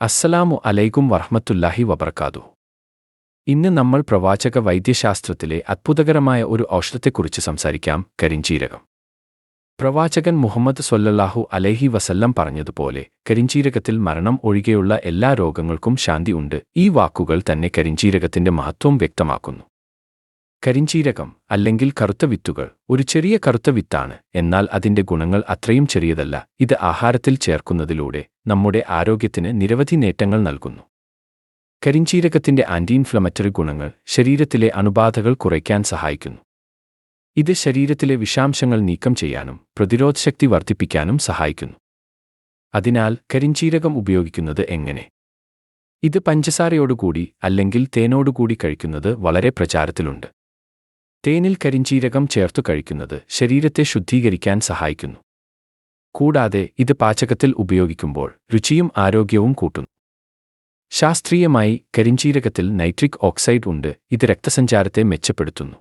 അസ്സലാമു അലൈക്കും വർഹമത്തുല്ലാഹി വബർക്കാതു ഇന്ന് നമ്മൾ പ്രവാചക വൈദ്യശാസ്ത്രത്തിലെ അത്ഭുതകരമായ ഒരു ഔഷധത്തെക്കുറിച്ച് സംസാരിക്കാം കരിഞ്ചീരകം പ്രവാചകൻ മുഹമ്മദ് സ്വല്ലല്ലാഹു അലൈഹി വസല്ലം പറഞ്ഞതുപോലെ കരിഞ്ചീരകത്തിൽ മരണം ഒഴികെയുള്ള എല്ലാ രോഗങ്ങൾക്കും ശാന്തി ഉണ്ട്. ഈ വാക്കുകൾ തന്നെ കരിഞ്ചീരകത്തിന്റെ മഹത്വം വ്യക്തമാക്കുന്നു. കരിഞ്ചീരകം അല്ലെങ്കിൽ കറുത്ത വിത്തുകൾ ഒരു ചെറിയ കറുത്ത വിത്താണ്. എന്നാൽ അതിന്റെ ഗുണങ്ങൾ അത്രയും ചെറിയതല്ല. ഇത് ആഹാരത്തിൽ ചേർക്കുന്നതിലൂടെ നമ്മുടെ ആരോഗ്യത്തിന് നിരവധി നേട്ടങ്ങൾ നൽകുന്നു. കരിഞ്ചീരകത്തിന്റെ ആന്റി ഇൻഫ്ലമറ്ററി ഗുണങ്ങൾ ശരീരത്തിലെ അണുബാധകൾ കുറയ്ക്കാൻ സഹായിക്കുന്നു. ഇത് ശരീരത്തിലെ വിഷാംശങ്ങൾ നീക്കം ചെയ്യാനും പ്രതിരോധശക്തി വർദ്ധിപ്പിക്കാനും സഹായിക്കുന്നു. അതിനാൽ കരിഞ്ചീരകം ഉപയോഗിക്കുന്നത് എങ്ങനെ? ഇത് പഞ്ചസാരയോടുകൂടി അല്ലെങ്കിൽ തേനോടുകൂടി കഴിക്കുന്നത് വളരെ പ്രചാരത്തിലുണ്ട്. തേനിൽ കരിഞ്ചീരകം ചേർത്തു കഴിക്കുന്നത് ശരീരത്തെ ശുദ്ധീകരിക്കാൻ സഹായിക്കുന്നു. കൂടാതെ ഇത് പാചകത്തിൽ ഉപയോഗിക്കുമ്പോൾ രുചിയും ആരോഗ്യവും കൂട്ടുന്നു. ശാസ്ത്രീയമായി കരിഞ്ചീരകത്തിൽ നൈട്രിക് ഓക്സൈഡ് ഉണ്ട് ഇത് രക്തസഞ്ചാരത്തെ മെച്ചപ്പെടുത്തുന്നു.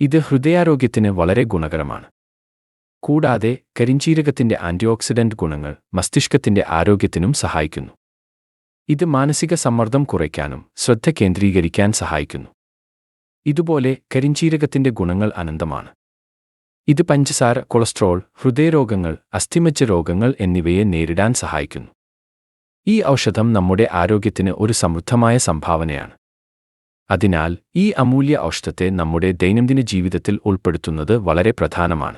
ഇത് ഹൃദയാരോഗ്യത്തിന് വളരെ ഗുണകരമാണ്. കൂടാതെ കരിഞ്ചീരകത്തിന്റെ ആന്റിഓക്സിഡന്റ് ഗുണങ്ങൾ മസ്തിഷ്കത്തിന്റെ ആരോഗ്യത്തിനും സഹായിക്കുന്നു. ഇത് മാനസിക സമ്മർദ്ദം കുറയ്ക്കാനും ശ്രദ്ധ കേന്ദ്രീകരിക്കാൻ സഹായിക്കുന്നു. ഇതുപോലെ കരിഞ്ചീരകത്തിന്റെ ഗുണങ്ങൾ അനന്തമാണ്. ഇത് പഞ്ചസാര കൊളസ്ട്രോൾ ഹൃദയരോഗങ്ങൾ അസ്ഥിമച്ച രോഗങ്ങൾ എന്നിവയെ നേരിടാൻ സഹായിക്കുന്നു. ഈ ഔഷധം നമ്മുടെ ആരോഗ്യത്തിന് ഒരു സമൃദ്ധമായ സംഭാവനയാണ്. അതിനാൽ ഈ അമൂല്യ ഔഷധത്തെ നമ്മുടെ ദൈനംദിന ജീവിതത്തിൽ ഉൾപ്പെടുത്തുന്നത് വളരെ പ്രധാനമാണ്.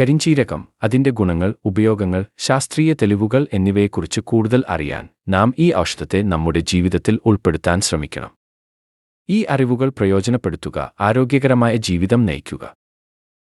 കരിഞ്ചീരകം അതിന്റെ ഗുണങ്ങൾ ഉപയോഗങ്ങൾ ശാസ്ത്രീയ തെളിവുകൾ എന്നിവയെക്കുറിച്ച് കൂടുതൽ അറിയാൻ നാം ഈ ഔഷധത്തെ നമ്മുടെ ജീവിതത്തിൽ ഉൾപ്പെടുത്താൻ ശ്രമിക്കണം. ഈ അറിവുകൾ പ്രയോജനപ്പെടുത്തുക ആരോഗ്യകരമായ ജീവിതം നയിക്കുക.